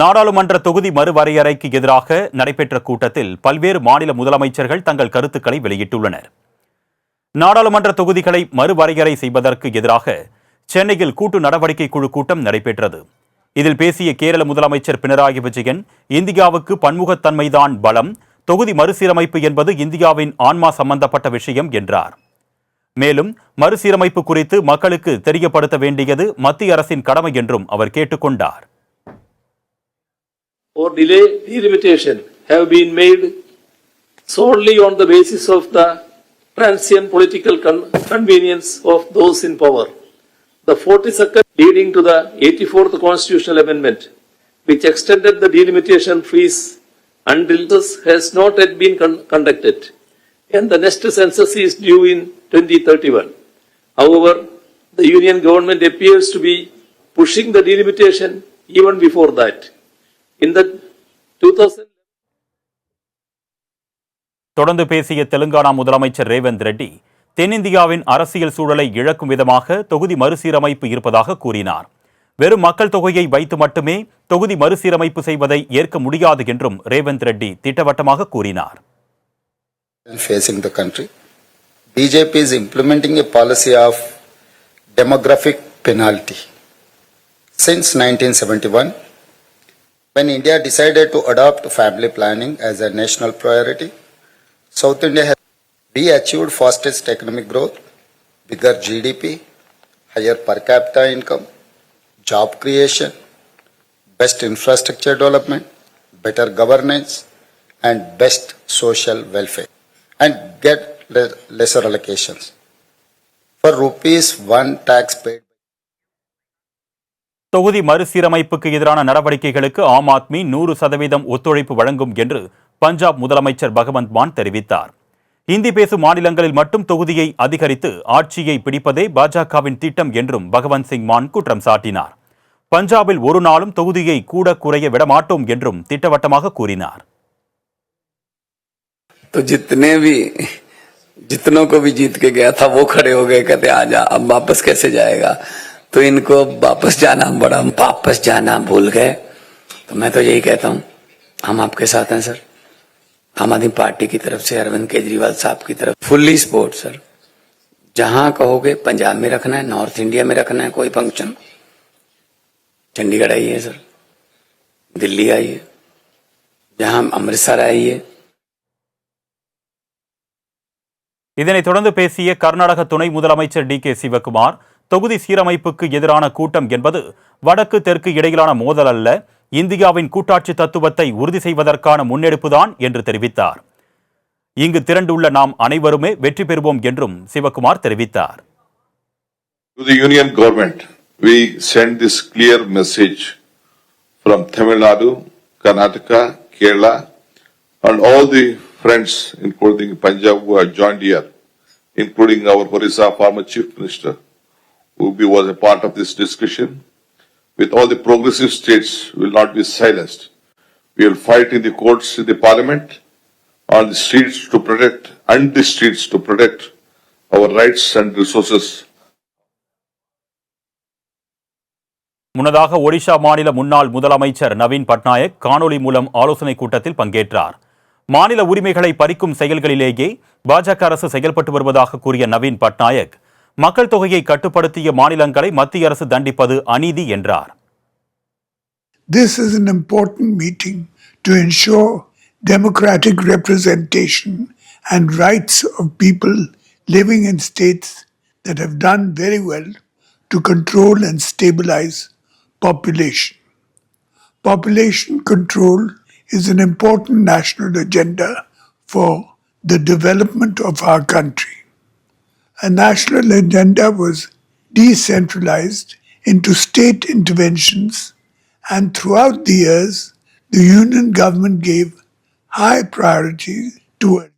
நாடாளுமன்ற தொகுதி மறுவரையறைக்கு எதிராக நடைபெற்ற கூட்டத்தில் பல்வேறு மாநில முதலமைச்சர்கள் தங்கள் கருத்துக்களை வெளியிட்டுள்ளனர். நாடாளுமன்ற தொகுதிகளை மறுவரையறை செய்வதற்கு எதிராக சென்னையில் கூட்டு நடவடிக்கை குழு கூட்டம் நடைபெற்றது. இதில் பேசிய கேரள முதலமைச்சர் பினராயி விஜயன் இந்தியாவுக்கு பன்முகத்தன்மைதான் பலம் தொகுதி மறுசீரமைப்பு என்பது இந்தியாவின் ஆன்மா சம்பந்தப்பட்ட விஷயம் என்றார். மேலும் மறுசீரமைப்பு குறித்து மக்களுக்கு தெரியப்படுத்த வேண்டியது மத்திய அரசின் கடமை என்றும் அவர் கேட்டுக்கொண்டார். Or delay delimitation have been made solely on the basis of the transient political con- convenience of those in power. The 42nd leading to the 84th constitutional amendment, which extended the delimitation freeze until this has not yet been con- conducted, and the next census is due in 2031. However, the union government appears to be pushing the delimitation even before that. In the 2000 தொடர்ந்து பேசிய தெலுங்கானா முதலமைச்சர் ரேவந்த் ரெட்டி தென்னிந்தியாவின் அரசியல் சூழலை இழக்கும் விதமாக தொகுதி மறுசீரமைப்பு இருப்பதாக கூறினார் வெறும் மக்கள் தொகையை வைத்து மட்டுமே தொகுதி மறுசீரமைப்பு செய்வதை ஏற்க முடியாது என்றும் ரேவந்த் ரெட்டி திட்டவட்டமாக கூறினார் facing the country. BJP is implementing a policy of demographic penalty. Since 1971, when India decided to adopt family planning as a national priority, South India has we achieved fastest economic growth, bigger GDP, higher per capita income, job creation, best infrastructure development, better governance, and best social welfare, and get lesser allocations. For rupees one tax paid. தொகுதி மறுசீரமைப்புக்கு எதிரான நடவடிக்கைகளுக்கு ஆம் ஆத்மி நூறு சதவீதம் ஒத்துழைப்பு வழங்கும் என்று பஞ்சாப் முதலமைச்சர் பகவந்த் மான் தெரிவித்தார் இந்தி பேசும் மாநிலங்களில் மட்டும் தொகுதியை அதிகரித்து ஆட்சியை பிடிப்பதே பாஜகவின் திட்டம் என்றும் பகவந்த் சிங் மான் குற்றம் சாட்டினார் பஞ்சாபில் ஒரு நாளும் தொகுதியை கூட குறைய விடமாட்டோம் என்றும் திட்டவட்டமாக கூறினார் तो जितने भी जितनों को भी जीत के गया था वो खड़े हो गए कहते आजा अब वापस कैसे जाएगा तो इनको वापस जाना बड़ा वापस जाना भूल गए तो मैं तो यही कहता हूँ हम आपके साथ हैं सर आम आदमी पार्टी की तरफ से अरविंद केजरीवाल साहब की तरफ फुल्ली सपोर्ट सर जहां कहोगे पंजाब में रखना है नॉर्थ इंडिया में रखना है कोई फंक्शन चंडीगढ़ आइए सर दिल्ली आइए जहां अमृतसर आइए இதனைத் தொடர்ந்து பேசிய கர்நாடக துணை முதலமைச்சர் டி கே சிவகுமார் தொகுதி சீரமைப்புக்கு எதிரான கூட்டம் என்பது வடக்கு தெற்கு இடையிலான மோதல் அல்ல இந்தியாவின் கூட்டாட்சி தத்துவத்தை உறுதி செய்வதற்கான முன்னெடுப்புதான் என்று தெரிவித்தார் இங்கு திரண்டுள்ள நாம் அனைவருமே வெற்றி பெறுவோம் என்றும் சிவகுமார் தெரிவித்தார் To the union government, we send this clear message from Tamil Nadu, Karnataka, Kerala, and all the friends, including Punjab, who are joined here, including our Orissa former chief minister, Ubi was a part of this discussion. With all the progressive states will not be silenced. We will fight in the courts, in the parliament, on the streets to protect, and the streets to protect our rights and resources முன்னதாக ஒடிஷா மாநில முன்னாள் முதலமைச்சர் நவீன் பட்நாயக் காணொலி மூலம் ஆலோசனைக் கூட்டத்தில் பங்கேற்றார் மாநில உரிமைகளை பறிக்கும் செயல்களிலேயே பாஜக அரசு செயல்பட்டு வருவதாக கூறிய நவீன் பட்நாயக் மக்கள் தொகையை கட்டுப்படுத்திய மாநிலங்களை மத்திய அரசு தண்டிப்பது அநீதி என்றார் This is an important meeting to ensure democratic representation and rights of people living in states that have done very well to control and stabilize population. Population control is an important national agenda for the development of our country. A national agenda was decentralized into state interventions, and throughout the years, the Union government gave high priority to it.